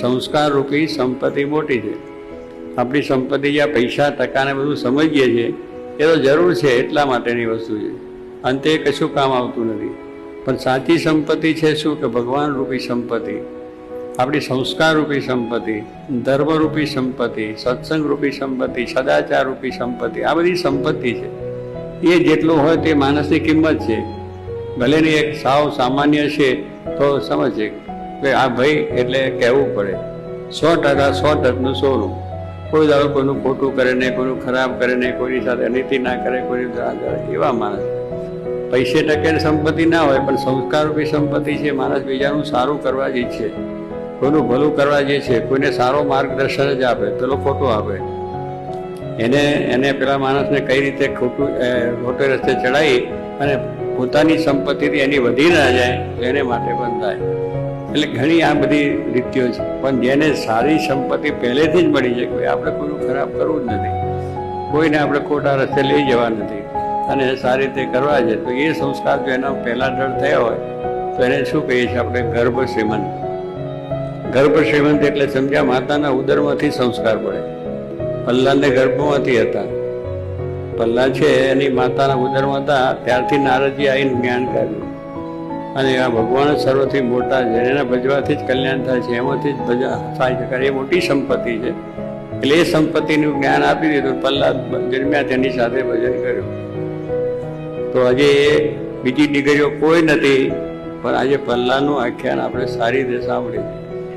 સંસ્કાર રૂપી સંપત્તિ મોટી છે. આપણી સંપત્તિ જ્યાં પૈસા, ટકાને બધું સમજીએ છીએ, એ તો જરૂર છે એટલા માટેની વસ્તુ છે. અંતે કશું કામ આવતું નથી. પણ સાચી સંપત્તિ છે શું? કે ભગવાન રૂપી સંપત્તિ. આપણી સંસ્કાર રૂપી સંપત્તિ ધર્મરૂપી સંપત્તિ, સત્સંગ રૂપી સંપત્તિ, સદાચાર રૂપી સંપત્તિ, આ બધી સંપત્તિ છે. એ જેટલું હોય તે માણસની કિંમત છે. ભલે ને એક સાવ સામાન્ય છે, તો સમજે. કે આ ભાઈ એટલે કહેવું પડે. સો ટકા સો ટકનું સોનું. કોઈ દાડો કોઈનું ખોટું કરે નહીં, કોઈનું ખરાબ કરે નહીં, કોઈની સાથે અનિતિ ના કરે, કોઈની કરે, એવા માણસ. પૈસે ટકે સંપત્તિ ના હોય, પણ સંસ્કારરૂપી સંપત્તિ છે, માણસ બીજાનું સારું કરવા જ ઈચ્છે કોઈનું ભલું કરવા જે છે, કોઈને સારો માર્ગદર્શન જ આપે, પેલો ખોટો આપે. એને એને પેલા માણસને કઈ રીતે ખોટું ખોટે રસ્તે ચડાવી અને પોતાની સંપત્તિથી એની વધી ના જાય એને માટે પણ થાય. એટલે ઘણી આ બધી રીતિઓ છે. પણ જેને સારી સંપત્તિ પહેલેથી જ મળી છે, કોઈ આપણે કોઈનું ખરાબ કરવું જ નથી. કોઈને આપણે ખોટા રસ્તે લઈ જવા નથી. અને સારી રીતે કરવા છે, તો એ સંસ્કાર જો એના પહેલાં દ્રઢ થયા હોય, તો એને શું કહીએ છીએ આપણે? ગર્ભ શ્રીમંત. ગર્ભ શ્રીમંત એટલે સમજ્યા માતાના ઉદરમાંથી સંસ્કાર પડે. પલ્લાને ગર્ભમાંથી હતા. પલ્લા છે એની માતાના ઉદરમાં હતા, ત્યારથી નારદજી આવીને જ્ઞાન કાઢ્યું અને આ ભગવાન સર્વથી મોટા છે. એના ભજવાથી જ કલ્યાણ થાય છે. એમાંથી જ ભજા થાય છે. એ મોટી સંપત્તિ છે. એટલે એ સંપત્તિનું જ્ઞાન આપી દીધું. પલ્લાદ જન્મ્યા તેની સાથે ભજન કર્યું. તો આજે એ બીજી ડિગ્રીઓ કોઈ નથી. પણ આજે પલ્લાનું આખ્યાન આપણે સારી રીતે સાંભળ્યું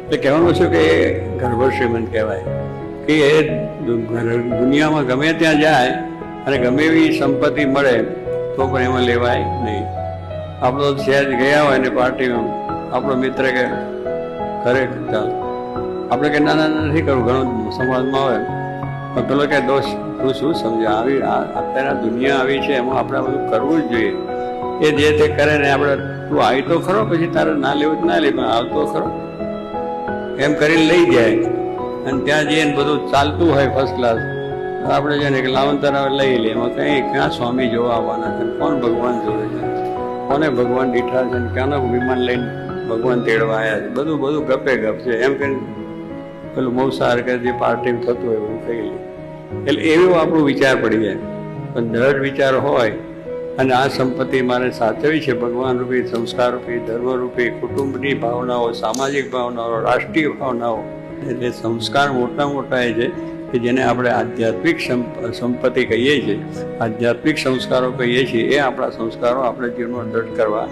એટલે કહેવાનું છે કે એ ગર્ભ શ્રીમંત કહેવાય. કે એ દુનિયામાં ગમે ત્યાં જાય અને ગમે એવી સંપત્તિ મળે, તો પણ એમાં લેવાય નહીં. આપણો સહેજ ગયા હોય ને પાર્ટીમાં. આપણો મિત્ર કે ઘરે ચાલ આપણે કે નાના નથી કરવું, ઘણું સમાજમાં આવે પણ પેલો કે દોષ, તું શું સમજે? આવી, આ, અત્યારે આ દુનિયા આવી છે, એમાં આપણે બધું કરવું જ જોઈએ. એ જે તે કરે ને આપણે, તું આવી તો ખરો, પછી તારે ના લેવું જ ના લે, પણ આવતો ખરો. એમ કરીને લઈ જાય. અને ત્યાં જઈને બધું ચાલતું હોય ફર્સ્ટ ક્લાસ આપણે છે ને કે હવે લઈ લે. એમાં કંઈ ક્યાં સ્વામી જોવા આવવાના છે? કોણ ભગવાન જોડે છે? કોને ભગવાન દીઠા છે ક્યાંનો વિમાન લઈને ભગવાન તેડવા આવ્યા છે? બધું બધું ગપે ગપ છે. એમ કરીને પેલું મૌસાર કે જે પાર્ટી થતું હોય એવું થઈ લે એટલે એવો આપણો વિચાર પડી જાય. પણ દ્રઢ વિચાર હોય અને આ સંપત્તિ મારે સાચવી છે ભગવાન રૂપી, સંસ્કાર રૂપી, ધર્મ રૂપી, કુટુંબની ભાવનાઓ, સામાજિક ભાવનાઓ, રાષ્ટ્રીય ભાવનાઓ. એટલે સંસ્કાર મોટા મોટા એ છે. કે જેને આપણે આધ્યાત્મિક સંપ- સંપત્તિ કહીએ છીએ, આધ્યાત્મિક સંસ્કારો કહીએ છીએ, એ આપણા સંસ્કારો, આપણે જીવનમાં દ્રઢ કરવા